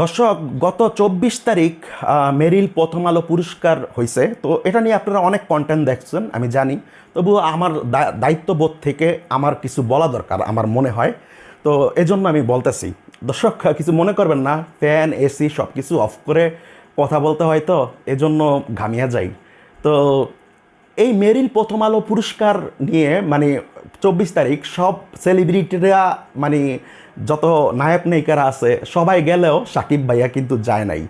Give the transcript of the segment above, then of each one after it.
দর্শক, গত চব্বিশ তারিখ মেরিল প্রথম আলো পুরস্কার হয়েছে তো এটা নিয়ে আপনারা অনেক কন্টেন্ট দেখছেন, আমি জানি। তবুও আমার দায়িত্ববোধ থেকে আমার কিছু বলা দরকার, আমার মনে হয়। তো এজন্য আমি বলতেছি, দর্শক, কিছু মনে করবেন না ফ্যান এসি সব কিছু অফ করে কথা বলতে হয় তো, এজন্য ঘামিয়ে যাই। তো এই মেরিল প্রথম আলো পুরস্কার নিয়ে মানে চব্বিশ তারিখ সব সেলিব্রিটিরা মানে যত নায়ক নায়িকারা আছে, সবাই গেলেও সাকিব ভাইয়া কিন্তু যায় নাই।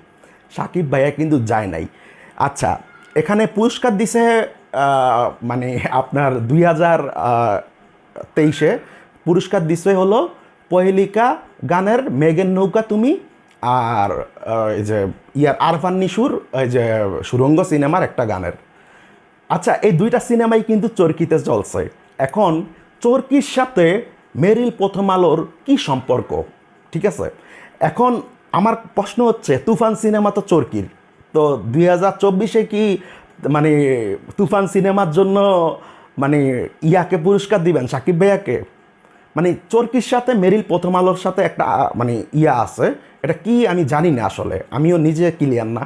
সাকিব ভাইয়া কিন্তু যায় নাই। আচ্ছা এখানে পুরস্কার দিছে মানে আপনার দুই হাজার তেইশে। পুরস্কার দিছে হলো পহেলিকা গানের মেঘের নৌকা তুমি আর এই যে ইয়ার আরফান নিশুর, এই যে সুরঙ্গ সিনেমার একটা গানের। আচ্ছা এই দুইটা সিনেমাই কিন্তু চরকিতে চলছে এখন চরকির সাথে মেরিল প্রথম আলোর কি সম্পর্ক? ঠিক আছে? এখন আমার প্রশ্ন হচ্ছে, তুফান সিনেমা তো চরকির। তো দুই হাজার চব্বিশে কি মানে তুফান সিনেমার জন্য মানে ইয়াকে পুরস্কার দিবেন, সাকিব ভাইয়াকে? মানে চরকির সাথে মেরিল প্রথম আলোর সাথে একটা মানে ইয়া আছে। এটা কি আমি জানি না আসলে। আমিও নিজে ক্লিয়ার না।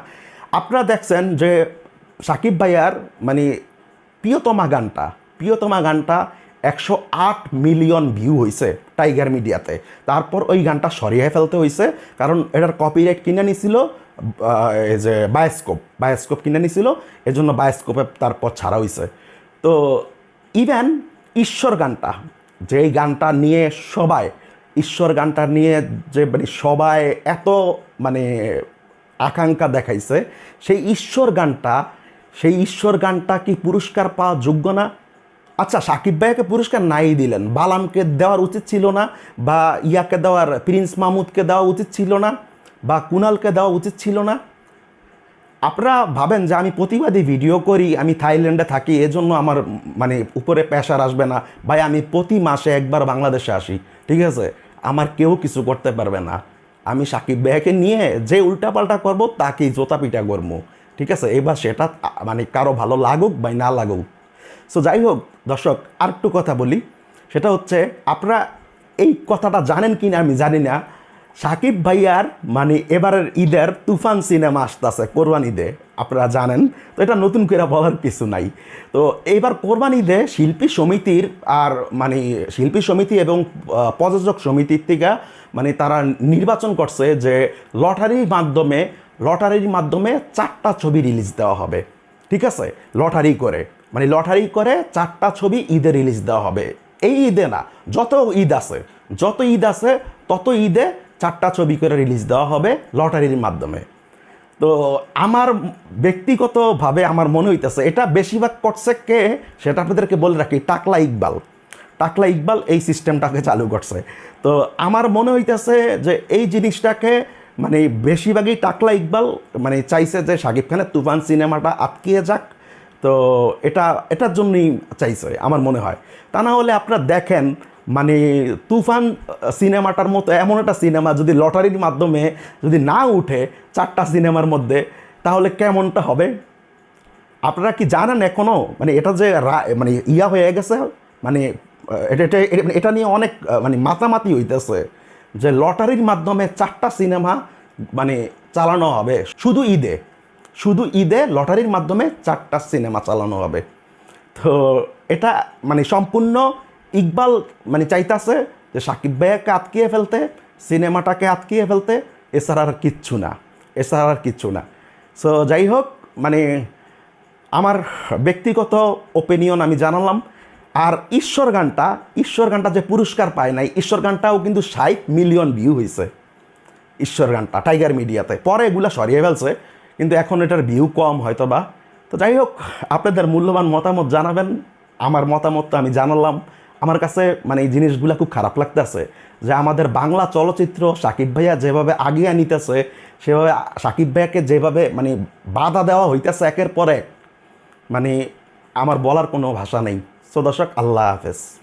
আপনারা দেখছেন যে সাকিব ভাইয়ার মানে প্রিয়তমা গানটা প্রিয়তমা গানটা একশো আট মিলিয়ন ভিউ হয়েছে টাইগার মিডিয়াতে। তারপর ওই গানটা সরিয়ে ফেলতে হয়েছে কারণ এটার কপিরাইট কিনে নিছিল যে বায়োস্কোপ বায়োস্কোপ কিনে নিছিল, এজন্য বায়োস্কোপে তারপর ছাড়া হয়েছে তো ইভেন ঈশ্বর গানটা, যেই গানটা নিয়ে সবাই, ঈশ্বর গানটা নিয়ে যে মানে সবাই এত মানে আকাঙ্ক্ষা দেখাইছে, সেই ঈশ্বর গানটা সেই ঈশ্বর গানটা কি পুরস্কার পাওয়া যোগ্য না? আচ্ছা সাকিব ভাইয়াকে পুরস্কার নাই দিলেন। বালামকে দেওয়ার উচিত ছিল না, বা ইয়াকে দেওয়ার, প্রিন্স মাহমুদকে দেওয়া উচিত ছিল না, বা কুনালকে দেওয়া উচিত ছিল না? আপনারা ভাবেন যে আমি প্রতিবাদী ভিডিও করি, আমি থাইল্যান্ডে থাকি, এজন্য আমার মানে উপরে প্রেশার আসবে না। ভাই, আমি প্রতি মাসে একবার বাংলাদেশে আসি, ঠিক আছে? আমার কেউ কিছু করতে পারবে না। আমি সাকিব ভাইয়াকে নিয়ে যে উল্টাপাল্টা করব, তাকেই জোতা পিটা করব। ঠিক আছে? এবার সেটা মানে কারও ভালো লাগুক বা না লাগুক। সো যাই হোক দর্শক, আরেকটু কথা বলি। সেটা হচ্ছে, আপনারা এই কথাটা জানেন কি না আমি জানি না। সাকিব ভাইয়ার মানে এবারের ঈদের তুফান সিনেমা আসতেছে, কোরবান ঈদে। আপনারা জানেন, তো এটা নতুন করে বলার কিছু নাই। তো এইবার কোরবান ঈদে শিল্পী সমিতির আর মানে শিল্পী সমিতি এবং প্রযোজক সমিতির থেকে মানে তারা নির্বাচন করছে যে লটারির মাধ্যমে লটারির মাধ্যমে চারটা ছবি রিলিজ দেওয়া হবে। ঠিক আছে? লটারি করে। মানে লটারি করে চারটা ছবি ঈদে রিলিজ দেওয়া হবে। এই ঈদে না, যত ঈদ আছে, যত ঈদ আছে, তত ঈদে চারটা ছবি করে রিলিজ দেওয়া হবে লটারির মাধ্যমে। তো আমার ব্যক্তিগতভাবে আমার মনে হইতেছে, এটা বেশিরভাগ করছে কে? সেটা আপনাদেরকে বলে রাখি, টাকলা ইকবাল। টাকলা ইকবাল এই সিস্টেমটাকে চালু করছে। তো আমার মনে হইতেছে যে এই জিনিসটাকে মানে বেশিরভাগই টাকলা ইকবাল মানে চাইছে যে শাকিব খানের তুফান সিনেমাটা আটকিয়ে যাক। তো এটা, এটার জন্যই চাইছে, আমার মনে হয়। তা না হলে আপনারা দেখেন মানে তুফান সিনেমাটার মতো এমন একটা সিনেমা যদি লটারির মাধ্যমে যদি না উঠে চারটা সিনেমার মধ্যে, তাহলে কেমনটা হবে? আপনারা কি জানেন এখনও মানে এটা যে মানে ইয়া হয়ে গেছে মানে এটা- এটা নিয়ে অনেক মানে মাতামাতি হইতেছে। যে লটারির মাধ্যমে চারটা সিনেমা মানে চালানো হবে। শুধু ঈদে। শুধু ঈদে লটারির মাধ্যমে চারটা সিনেমা চালানো হবে। তো এটা মানে সম্পূর্ণ ইকবাল মানে চাইতাছে যে সাকিব ভাইয়াকে আটকিয়ে ফেলতে, সিনেমাটাকে আটকিয়ে ফেলতে, এছাড়া আর কিচ্ছু না। এছাড়া আর কিচ্ছু না। সো যাই হোক মানে আমার ব্যক্তিগত ওপিনিয়ন আমি জানালাম। আর ঈশ্বর গানটা ঈশ্বর গানটা যে পুরস্কার পায় নাই, ঈশ্বর গানটাও কিন্তু ষাট মিলিয়ন ভিউ হয়েছে ঈশ্বর গানটা টাইগার মিডিয়াতে পরে এগুলা সরিয়ে ফেলছে, কিন্তু এখন এটার ভিউ কম হয়তো বা তো যাই হোক, আপনাদের মূল্যবান মতামত জানাবেন। আমার মতামত তো আমি জানালাম। আমার কাছে মানে এই জিনিসগুলো খুব খারাপ লাগতেছে যে আমাদের বাংলা চলচ্চিত্র সাকিব ভাইয়া যেভাবে আগিয়ে নিতেছে সেভাবে সাকিব ভাইয়াকে যেভাবে মানে বাধা দেওয়া হইতেছে একের পরে মানে আমার বলার কোনো ভাষা নেই। সো দর্শক আল্লাহ হাফেজ।